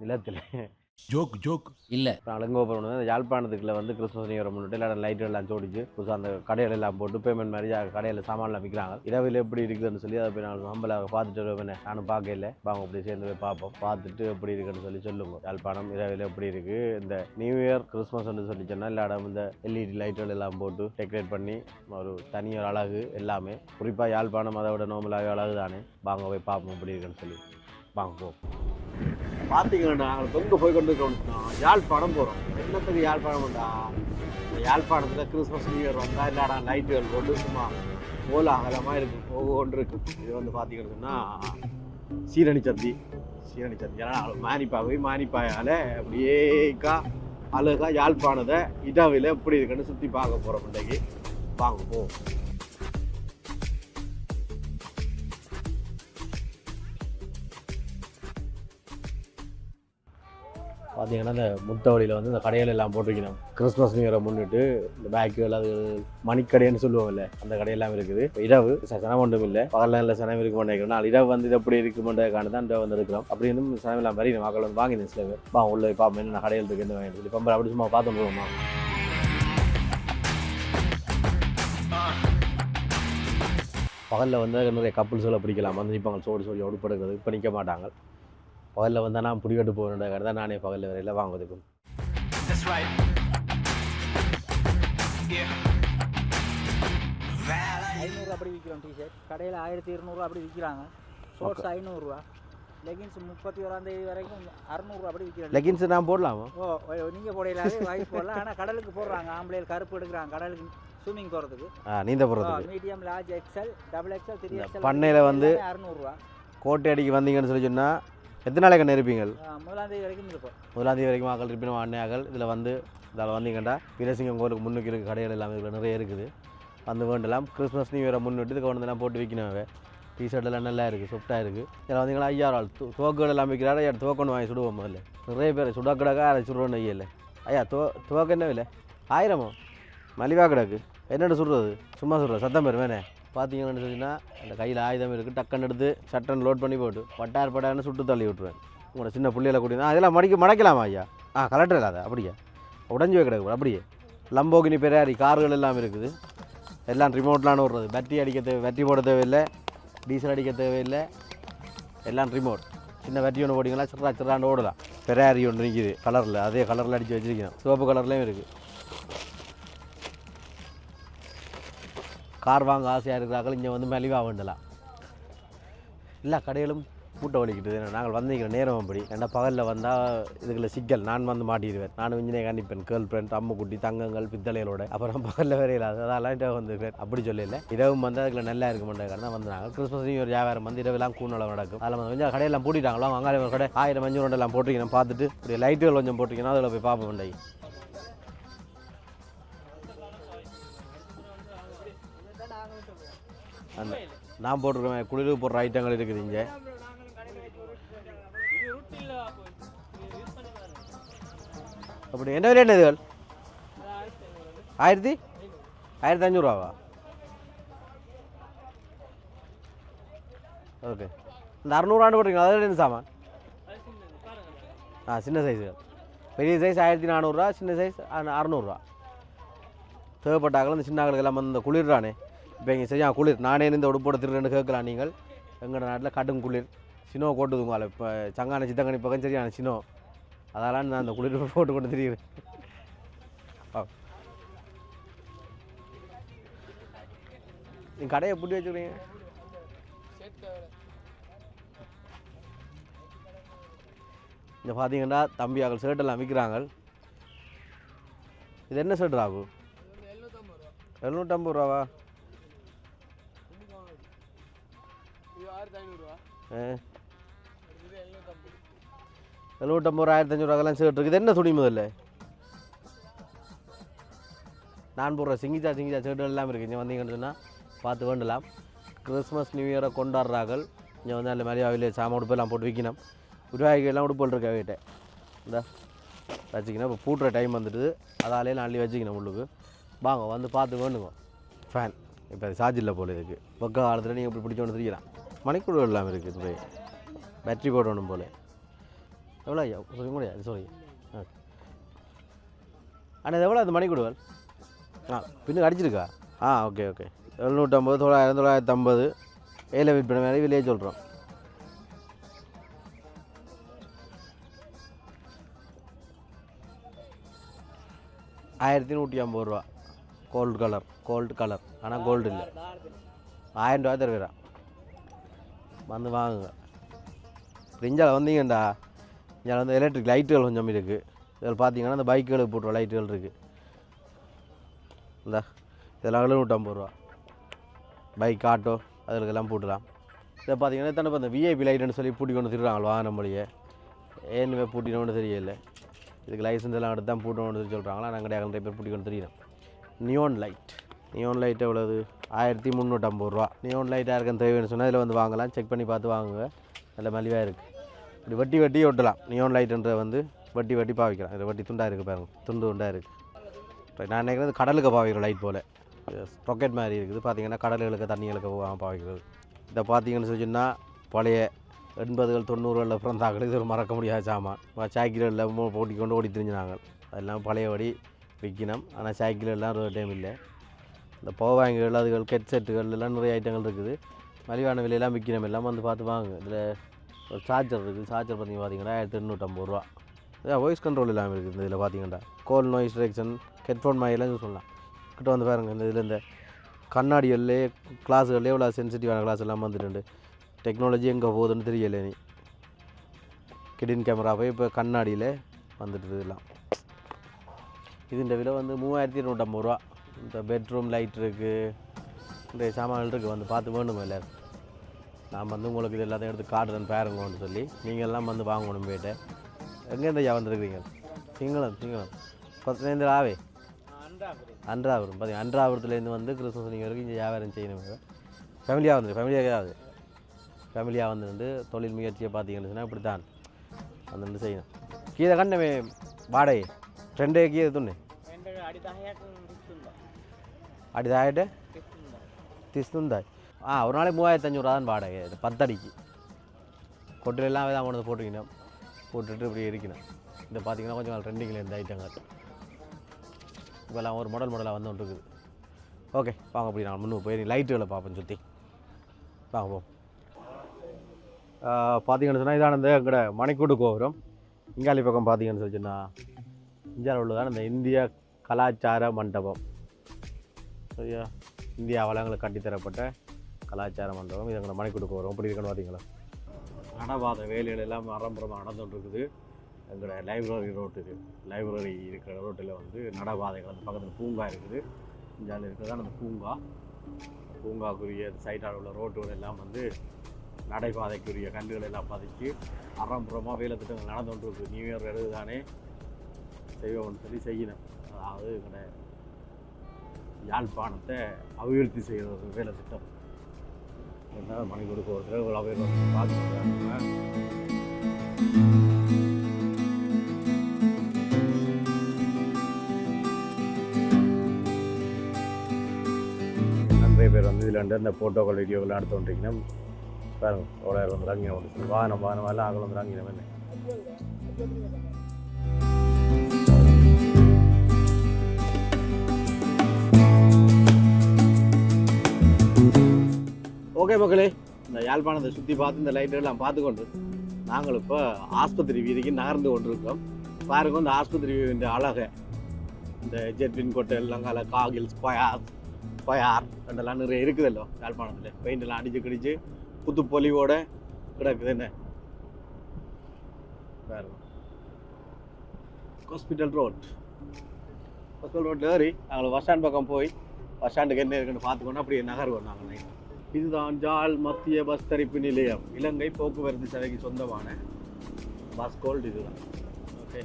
இல்லத்தில் joke joke. இல்லை. எங்கே போகிறோம் யாழ்ப்பாணத்துக்குள்ள வந்து கிறிஸ்மஸ் நியூ முன்னிட்டு எல்லாம் லைட் எல்லாம் ஜோடிச்சு புதுசாக அந்த கடையில எல்லாம் போட்டு பேமெண்ட் மாதிரி கடையில் சாமான்லாம் விற்கிறாங்க இரவில் எப்படி இருக்குதுன்னு சொல்லி அதை போய் நான் நம்மள பார்த்துட்டு வருவேன் நானும் பார்க்கல வாங்க அப்படி சேர்ந்து போய் பார்ப்போம். பார்த்துட்டு எப்படி இருக்குன்னு சொல்லி சொல்லுங்க யாழ்ப்பாணம் இரவில் எப்படி இருக்கு இந்த நியூ இயர் கிறிஸ்மஸ்ன்னு சொல்லி சொன்னால் இடம் இந்த எல்இடி லைட்டுகள் எல்லாம் போட்டு டெக்கரேட் பண்ணி ஒரு தனி ஒரு அழகு எல்லாமே. குறிப்பாக யாழ்ப்பாணம் அதை விட நோமலாகவே அழகு தானே வாங்க போய் பார்ப்போம் எப்படி இருக்குன்னு சொல்லி. வாங்குவோம். பார்த்தீங்கன்னா நாங்கள் எங்கே போய் கொண்டு இருக்கோம்னா யாழ்ப்பாணம் போகிறோம் என்னத்துக்கு யாழ்ப்பாணம்டா? இந்த யாழ்ப்பாணத்தில் கிறிஸ்மஸ் நியூ இயர் வந்தால் இல்லாடா லைட்டுகள் கொண்டு சும்மா கோலாகலமாக இருக்கு ஒவ்வொன்று இருக்கு. இது வந்து பார்த்தீங்கன்னா சீரணி சந்தி. சீரணி சந்தி. ஏன்னா மானிப்பா போய் மானிப்பாயால் அப்படியேக்கா அழகாக யாழ்ப்பாணத்தை இடவில் எப்படி இருக்குன்னு சுற்றி பார்க்க போகிறோம் இன்றைக்கு. வாங்க போவோம் பார்த்தீங்கன்னா இந்த முத்தவழியில் வந்து இந்த கடைகள் எல்லாம் போட்டிருக்கணும். கிறிஸ்மஸ் நியூ இயரை முன்னிட்டு இந்த பேக்குகள் அது மணிக்கடைன்னு சொல்லுவாங்கல்ல அந்த கடையெல்லாம் இருக்குது. இரவு சனம் ஒன்றும் இல்லை பகலில் இல்லை சனம் இருக்க மாட்டேங்கிறோம் இரவு வந்து இது எப்படி இருக்குமென்றதுக்கான தான் வந்து இருக்கிறோம் அப்படி இருந்தும் சனம் எல்லாம் மாதிரி மக்கள் வந்து வாங்கினேன் சில பேர். வா உள்ள போய் பார்ப்போம் என்ன கடையில் இருக்குன்னு வாங்கிட்டு இப்போ அப்படி சும்மா பார்த்து போவோமா? பகலில் வந்து நிறைய கப்புள்ஸ்களை பிடிக்கலாம். வந்து நிற்பாங்க சோடு சோடி ஒடுப்படுக்கிறது இப்போ நிற்க மாட்டாங்க. பகலில் வந்தால் நான் பிடிக்கட்டு போகணுன்ற தான் நானே பகலில் வரையில் வாங்குவதுக்கும் That's right. Yeah. ஐநூறு அப்படி விற்கிறோம் டிஷர்ட் கடையில் ஆயிரத்தி இருநூறுவா அப்படி விற்கிறாங்க ஷோர்ட்ஸ் ஐநூறுரூவா லெகின்ஸ் முப்பத்தி ஓராம் தேதி வரைக்கும் அறநூறுவா அப்படி விற்கிறாங்க லெகின்ஸ் நான் போடலாமா? ஓ நீங்கள் போடையிலாவே வாங்கி போடலாம். ஆனால் கடலுக்கு போடுறாங்க. ஆம்பளையில் கருப்பு எடுக்கிறாங்க கடலுக்கு ஸ்விம்மிங் போகிறதுக்கு நீந்த போகிறதுக்கு medium large XL double XL three XL பண்ணையில வந்து- அறநூறுவா. கோட்டை அடிக்கு வந்தீங்கன்னு சொல்லி சொன்னால் எத்தனை நாளைக்கு கண்ணு இருப்பீங்க? முதலாம் தேதி வரைக்கும் இருப்போம். முதலாம் தேதி வரைக்கும் மக்கள் இருப்பினும் அண்ணையாக்கள் இதில் வந்து இதில் வந்தீங்கன்னா வீரசிங்கம் கோயிலுக்கு முன்னுக்கு இருக்க கடைகள் எல்லாமே இதில் நிறைய இருக்குது. வந்து வேண்டலாம். கிறிஸ்மஸ் நியூ இயரை முன்னிட்டு இதுக்கு வந்து போட்டு விற்கணும் டிஷர்ட் எல்லாம் நல்லா இருக்குது சொஃப்டாக இருக்குது இதில் வந்தீங்கன்னா ஐயாயிரம் ஆள். து- துவக்குகள் எல்லாம் விற்கிறாரு ஐயா துவக்கொண்டு வாங்கி சுடுவோம் முதல்ல. நிறைய பேர் சுடக்கடக்கா அதை சுடுறோன்னு ஐயல ஐயா துவ துவக்க என்ன விலை? ஆயிரமோ? மலிவா கிடக்கு. என்னென்னு சுடுறது? சும்மா சுடுறது. சத்தம் பேர் வேணே. பார்த்தீங்கன்னு சொன்னீங்கன்னா அந்த கையில் ஆயுதம் இருக்குது டக்குன்னு எடுத்து சட்டன் லோட் பண்ணி போட்டு பட்டார் பட்டார்னு சுட்டு தள்ளி விட்டுருவேன். உங்களோட சின்ன பிள்ளைகளை கூட்டினா அதெல்லாம் மடிக்க மடக்கலாமா ஐயா? ஆ கலெக்டர் இல்லாத அப்படியா. உடஞ்சி போய் கிடக்கு அப்படியே. லம்போகினி பெரியாரி கார்கள் எல்லாம் இருக்குது. எல்லாம் ரிமோட்லான்னு விடுறது பேட்டரி அடிக்க தேவை பேட்டரி போட தேவையில்லை. டீசல் அடிக்க தேவையில்லை. எல்லாம் ரிமோட் சின்ன பேட்டரி ஒன்று போட்டிங்களா சிறா சிறாண்டு ஓடலாம். பெரியாரி ஒன்று நிற்கிது கலரில் அதே கலரில் அடித்து வச்சிருக்கணும் சிவப்பு கலர்லேயும் இருக்குது கார் வாங்க ஆசையாக இருக்கிறார்கள் இங்கே வந்து மலிவாக வேண்டலாம் எல்லா கடைகளும் மூட்டை வலிக்கிட்டு நாங்கள் வந்தீங்க நேரம் அப்படி. ஏன்னா பகலில் வந்தால் இதுக்குள்ள சிக்கல். நான் வந்து மாட்டிடுவேன். நானும் இன்ஜினே கண்டிப்பேன் கேர்ள் ஃப்ரெண்ட் அம்முக்குட்டி தங்கங்கள் பித்தளைகளோட. அப்புறம் பகலில் வரையில அதெல்லாம் இதை வந்துருக்கேன் அப்படி சொல்லல இரவும் வந்து அதுக்குள்ள நல்லா இருக்க மாட்டேங்கிறது தான் வந்தாங்க. கிறிஸ்மஸ் ஒரு வியாபாரம் வந்து இரவுலாம் கூணலம் நடக்கும். அதில் வந்து கொஞ்சம் கடையெல்லாம் பூட்டிட்டாங்களோ? அங்கே ஒரு கடை. ஆயிரம் மஞ்சள் ரெண்டு எல்லாம் போட்டிருக்கணும் பார்த்துட்டு இப்படி லைட்டுகள் கொஞ்சம் போட்டிருக்கணும் அதில் போய் பார்ப்போம் அந்த நான் போட்டிருக்கேன் குளிருக்கு போடுற ஐட்டங்கள் இருக்குது இங்கே. அப்படி என்ன விலை இதுகள்? ஆயிரத்தி? ஆயிரத்தி அஞ்சூறுவாவா ஓகே இந்த அறநூறுவாண்டு போட்டிருக்கீங்க அதில் என்ன சாமான்? ஆ சின்ன சைஸுகள் பெரிய சைஸ் ஆயிரத்தி நானூறுரூவா சின்ன சைஸ் அறநூறுவா தேவைப்பட்டாக்கள் இந்த சின்ன ஆக்களுக்கு எல்லாம் வந்து இந்த குளிர்றானே. இப்போ இங்கே சரியா குளிர். நானே இந்த உடுப்போட திருடுன்னு கேட்கலாம் நீங்கள். எங்கள் நாட்டில் கடும் குளிர். சினோ கோட்டுதுங்களா இப்போ சங்கான சித்தங்கனி பக்கம் சரியான சினோ. அதெல்லாம் நான் அந்த குளிர் போட்டு கொண்டு திரிகிறேன் நீங்கள் கடையை பூட்டி வச்சுக்கிறீங்க? இங்கே பார்த்தீங்கன்னா தம்பியாக்கள் ஷர்ட் எல்லாம் விற்கிறாங்க இது என்ன ஷர்ட் ஆகும் எழுநூற்றம்பது ரூபாவா? ஆ. எழுநூற்றம்பது ரூபா ஆயிரத்தி அஞ்சூறுவாக்கெல்லாம் ஷர்ட் இருக்குது இது என்ன துணி முதல்ல? நான் போடுற சிங்கிச்சா சிங்கிச்சா ஷர்ட் எல்லாம் இருக்குது இங்கே வந்தீங்கன்னு சொன்னால் பார்த்து வேண்டலாம். Christmas new இயரை கொண்டாடுறார்கள். இங்கே வந்து அந்த மாதிரி அவையில் சாம உடுப்பெல்லாம் போட்டு விற்கணும் உருவாய்க்கெல்லாம் உடுப்பு இருக்க வீட்டை? இந்த வச்சுக்கணும். இப்போ பூட்டுற டைம் வந்துட்டு அதாலே நான் அள்ளி வச்சுக்கணும் உள்ளுக்கு. வாங்க வந்து பார்த்து வேணுங்க ஃபேன் இப்போ சார்ஜ் இல்லை போல இதுக்கு பக்க காலத்தில் நீங்கள் இப்படி பிடிச்சோன்னு தெரியலாம் மணிக்கூடு இல்லாமல் இருக்குது போய் பேட்ரி போடணும் போல். எவ்வளோ ஐயா? சொல்ல முடியாது சாரி ஓகே அண்ணா இது எவ்வளோ அந்த மணி ஆ பின்னு அடிச்சிருக்கா? ஆ ஓகே ஓகே எழுநூற்றம்பது தொள்ளாயிரம் தொள்ளாயிரத்தி ஐம்பது. ஏழை விற்பனை வேலை விலையே சொல்கிறோம் ஆயிரத்தி நூற்றி ஐம்பது ரூபா. கோல்டு கலர் கோல்டு கலர் ஆனால் கோல்டு இல்லை. ஆயிரம் ரூபா தருவீரா வந்து வாங்குங்க. இஞ்சால வந்தீங்கண்டா இங்கே வந்து எலக்ட்ரிக் லைட்டுகள் கொஞ்சம் இருக்குது இதில் பார்த்தீங்கன்னா இந்த பைக்குகளுக்கு போட்டுற லைட்டுகள் இருக்குது இந்த இதெல்லாம் எழுநூற்றம்பது ரூபா. பைக் ஆட்டோ அதுக்கெல்லாம் போட்டுலாம் இதை பார்த்தீங்கன்னா தானே இந்த விஐபி லைட்டுன்னு சொல்லி பூட்டி கொண்டு திருடுறாங்க வாங்க மொழியே ஏன்னுமே பூட்டினோன்னு தெரியல. இதுக்கு லைசன்ஸ் எல்லாம் எடுத்து தான் பூட்டணும்னு சொல்லி சொல்கிறாங்களா நாங்கள் கிடையாது நிறைய பேர் பூட்டி கொண்டு தெரியும் நியோன் லைட் நியோன் லைட் எவ்வளவு? ஆயிரத்தி முந்நூற்றம்பது ரூபா. நியோன் லைட்டாக இருக்குன்னு தேவைன்னு சொன்னால் இதில் வந்து வாங்கலாம். செக் பண்ணி பார்த்து வாங்குங்க. நல்ல மலிவாக இருக்குது இப்படி வட்டி வட்டி ஒட்டலாம். நியோன் லைட்டுன்ற வந்து வட்டி வட்டி பாவிக்கலாம். இதில் வட்டி துண்டாக இருக்குது பாருங்கள் துண்டு துண்டாக இருக்குது நான் நினைக்கிறது கடலுக்கு பாவிக்கிறோம் லைட் போல். ராக்கெட் மாதிரி இருக்குது. பார்த்தீங்கன்னா கடல்களுக்கு தண்ணிகளுக்கு பா- பாவிக்கிறது. இதை பார்த்தீங்கன்னு சொன்னால் பழைய எண்பதுகள் தொண்ணூறுகளில் பிறந்தாக்கள் இது ஒரு மறக்க முடியாத சாமான். சைக்கிளில் போட்டி கொண்டு ஓடி திரிஞ்சினாங்க. அதெல்லாம் பழையபடி விற்கணும் ஆனால் சைக்கிள் எல்லாம் ஒரு டைம் இல்லை. இந்த பவர் பேங்குகள் அதுகள் கெட் செட்டுகள் எல்லாம் நிறைய ஐட்டங்கள் இருக்குது. மலிவான விலையெல்லாம் விற்கிறோம் எல்லாம் வந்து பார்த்து வாங்க. இதில் ஒரு சார்ஜர் இருக்குது. சார்ஜர் பார்த்தீங்கன்னா பார்த்தீங்கன்னா ஆயிரத்தி எண்ணூற்றம்பது ரூபா. இதான் வாய்ஸ் கண்ட்ரோல் இல்லாமல் இருக்குது இந்த இதில் பார்த்தீங்கன்னா. கோல் நாய்ஸ் டிரெக்ஷன் ஹெட்ஃபோன் மாதிரிலாம் சொல்லலாம். கிட்ட வந்து பாருங்கள் இந்த இதில் இந்த கண்ணாடிகள்லே கிளாஸுகள்லே எவ்வளோ சென்சிட்டிவான கிளாஸ் எல்லாம் வந்துட்டு டெக்னாலஜி எங்கே போகுதுன்னு தெரியல நீ கிடின் கேமரா போய் இப்போ கண்ணாடியில் வந்துட்டு இதெல்லாம் இதுன்ற விலை வந்து மூவாயிரத்தி இருநூற்றம்பது ரூபா. இந்த பெட்ரூம் லைட் இருக்குது இந்த சாமான்கள் இருக்குது வந்து பார்த்து வேணுமே இல்லை நான் வந்து உங்களுக்கு இது எல்லாத்தையும் எடுத்து காட்டுறேன் பாருங்கன்னு சொல்லி நீங்கள்லாம் வந்து வாங்கணும் போயிட்டு எங்கேருந்து ஐயா வந்துருக்குறீங்க? சிங்களம் சிங்களம். பத்துலேருந்து ஆவே அன்றாபுரம். பார்த்தீங்க அன்றாபுரத்துலேருந்து வந்து கிறிஸ்மஸ் நீங்கள் வரைக்கும் இங்கே வியாபாரம் செய்யணும். ஃபேமிலியாக வந்துடு ஃபேமிலியாக ஆகுது ஃபேமிலியாக வந்து தொழில் முயற்சியை பார்த்தீங்கன்னு சொன்னால் இப்படி தான் வந்துட்டு செய்யணும். கீழே கண்டமே வாடகை. ரெண்டே கீழே துண்ணு. அடிதாயிட்டு திஸ்துந்தாய் ஆ ஒரு நாளைக்கு மூவாயிரத்து அஞ்சூறுரூவா தான் வாடகை இது பத்தடிக்கு கொட்டிலெல்லாம் தான் கொண்டு போட்டுக்கணும் போட்டுட்டு இப்படி இருக்கணும் இந்த பார்த்தீங்கன்னா கொஞ்சம் ட்ரெண்டிங்கில் இந்த ஐட்டங்க இப்போல்லாம் ஒரு மாடல் மாடலாக வந்து இருக்குது ஓகே வாங்க அப்படி நான் முன்னே போய் லைட்டுகளை பார்ப்போம் சுற்றி வாங்க போ பார்த்தீங்கன்னு சொன்னால் இதான இந்த எங்கட மணிக்கூடு கோபுரம் இங்காலி பக்கம் பார்த்தீங்கன்னு சொல்லிச்சுன்னா இந்தியாவில் உள்ளதான இந்த இந்திய கலாச்சார மண்டபம் சரியா இந்தியா வளங்களுக்கு கட்டித்தரப்பட்ட கலாச்சார மண்டபம். இது எங்களை மணி கொடுக்க வரும் இப்படி இருக்குன்னு பார்த்தீங்களா நடவாத வேலைகள் எல்லாம் ஆரம்பரமாக நடந்துட்டு இருக்குது எங்களோட லைப்ரரி ரோட்டுக்கு லைப்ரரி இருக்கிற ரோட்டில் வந்து நடபாதைகள் அந்த பக்கத்தில் பூங்கா இருக்குது. இந்தியாவில் இருக்கிறதான் அந்த பூங்கா. பூங்காக்குரிய சைடால் உள்ள ரோட்டுகள் எல்லாம் வந்து நடைபாதைக்குரிய கல்லுகள் எல்லாம் பதிச்சு அறம்புறமாக வேலை திட்டங்கள் நடந்து கொண்டு இருக்குது நியூ இயர் எழுது தானே செய்வோம்னு சொல்லி செய்யணும். அதாவது எங்களோட யாழ்ப்பாணத்தை அபிவிருத்தி செய்கிற ஒரு வேலை திட்டம். என்ன மணி கொடுக்க ஒரு தடவை அபிவிருத்தி பார்த்துருக்காங்க நிறைய பேர் வந்து இதில் இந்த ஃபோட்டோக்கள் வீடியோக்கெல்லாம் எடுத்து வந்துட்டீங்கன்னா பாருங்கள் எவ்வளோ வந்துடுறாங்க வாகனம் வாகனம் எல்லாம் அகலம் வந்து ஓகே மக்களே. இந்த யாழ்ப்பாணத்தை சுற்றி பார்த்து இந்த லைட்டெல்லாம் பார்த்து கொண்டு நாங்கள் இப்போ ஆஸ்பத்திரி வீதிக்கு நகர்ந்து கொண்டிருக்கோம் பாருங்க இந்த ஆஸ்பத்திரி இந்த அழகை. இந்த ஜெட்வின் கோட்டை லங்கால காகில் ஸ்கொயார் ஸ்கொயார் ரெண்டெல்லாம் நிறைய இருக்குதல்லோ யாழ்ப்பாணத்தில். பெயிண்டெல்லாம் அடித்து அடிச்சு கிடிச்சு புத்து பொலிவோட கிடக்குது என்ன? பாருங்க. ஹாஸ்பிட்டல் ரோட் ஹாஸ்பிட்டல் ரோட்டில் ஏறி நாங்கள் பஸ் ஸ்டாண்ட் பக்கம் போய் பஸ் ஸ்டாண்டுக்கு என்ன இருக்குன்னு பார்த்துக்கோன்னா அப்படியே நகர்வோம் நாங்கள் நைட்டு இதுதான் ஜாழ் மத்திய பஸ் தரிப்பு நிலையம். இலங்கை போக்குவரத்து சேவைக்கு சொந்தமான பஸ் கோல்டு இதுதான். ஓகே.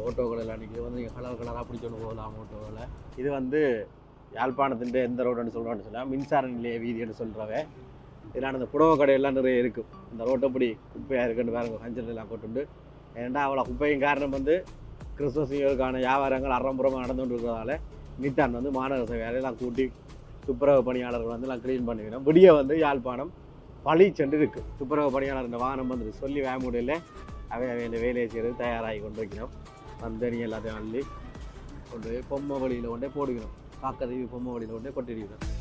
ஓட்டோக்கள் எல்லாம் வந்து நீங்கள் கலர் கலராக பிடிச்சொன்று போகலாம் ஓட்டோவில். இது வந்து யாழ்ப்பாணத்தின் எந்த ரோடுன்னு சொல்கிறோன்னு சொன்னால் மின்சார நிலைய வீதின்னு சொல்கிறவ இதில் அந்த புடவை கடையெல்லாம் நிறைய இருக்கும். இந்த ரோட்டை இப்படி குப்பையாக இருக்குன்னு பாருங்க கஞ்சல் எல்லாம் போட்டுண்டு. ஏன்டா அவ்வளோ குப்பையும் காரணம் வந்து நியூயருக்கான வியாபாரங்கள் அறம்புறமாக நடந்து கொண்டு இருக்கிறதால நித்தான் வந்து மாநகர சபை வேலையெல்லாம் கூட்டி துப்புரவு பணியாளர்கள் வந்து நான் க்ளீன் பண்ணிக்கணும் விடிய வந்து யாழ்ப்பாணம் பழி சென்று இருக்கு துப்புரவு பணியாளர் இந்த வாகனம் வந்து சொல்லி வேமுடையில் அவை அவை இந்த வேலையை செய்கிறது தயாராகி கொண்டு வந்தனி எல்லாத்தையும் அள்ளி கொண்டு போய் பொம்மை வழியில் கொண்டே போடுகிறோம். காக்கதீவி பொம்மை வழியில் கொண்டே கொட்டிருக்கிறோம்